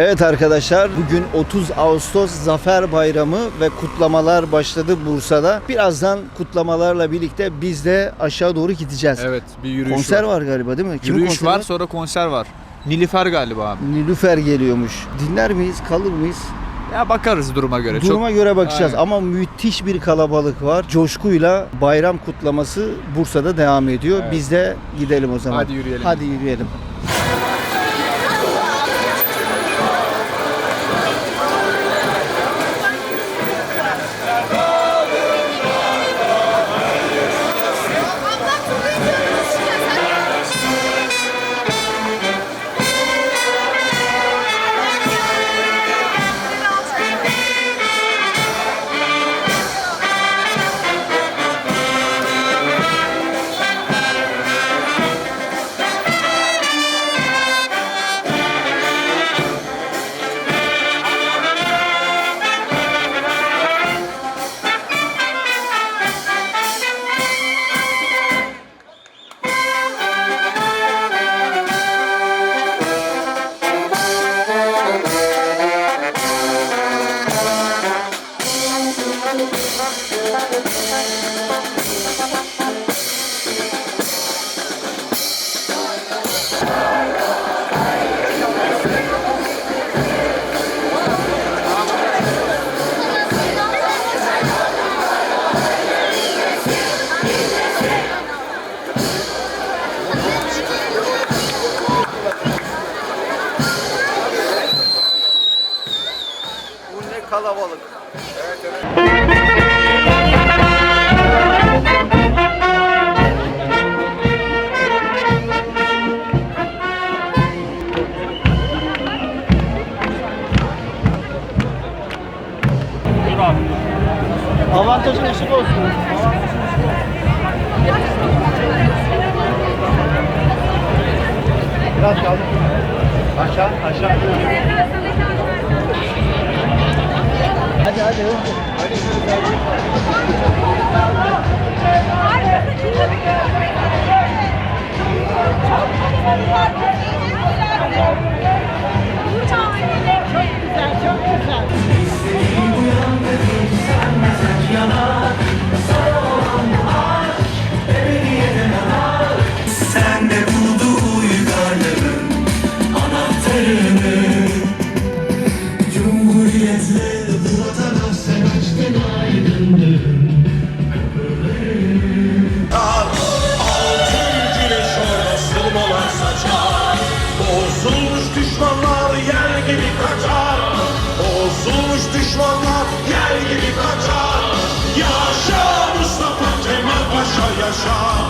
Evet arkadaşlar bugün 30 Ağustos Zafer Bayramı ve kutlamalar başladı Bursa'da. Birazdan kutlamalarla birlikte biz de aşağı doğru gideceğiz. Evet bir yürüyüş Konser var. var galiba değil mi? Kimin Yürüyüş konseri var sonra konser var. Nilüfer galiba abi. Nilüfer geliyormuş. Dinler miyiz? Kalır mıyız? Ya bakarız duruma göre. Duruma göre bakacağız Aynen. ama müthiş bir kalabalık var. Coşkuyla bayram kutlaması Bursa'da devam ediyor. Evet. Biz de gidelim o zaman. Hadi yürüyelim. Hadi yürüyelim. Bu ne kalabalık. Avantajın eşit olsun. Biraz kaldı. Aşağı, aşağı. Hadi hadi hadi. Düşmanlar yer gibi kaçar. Yaşa Mustafa Kemal Paşa yaşa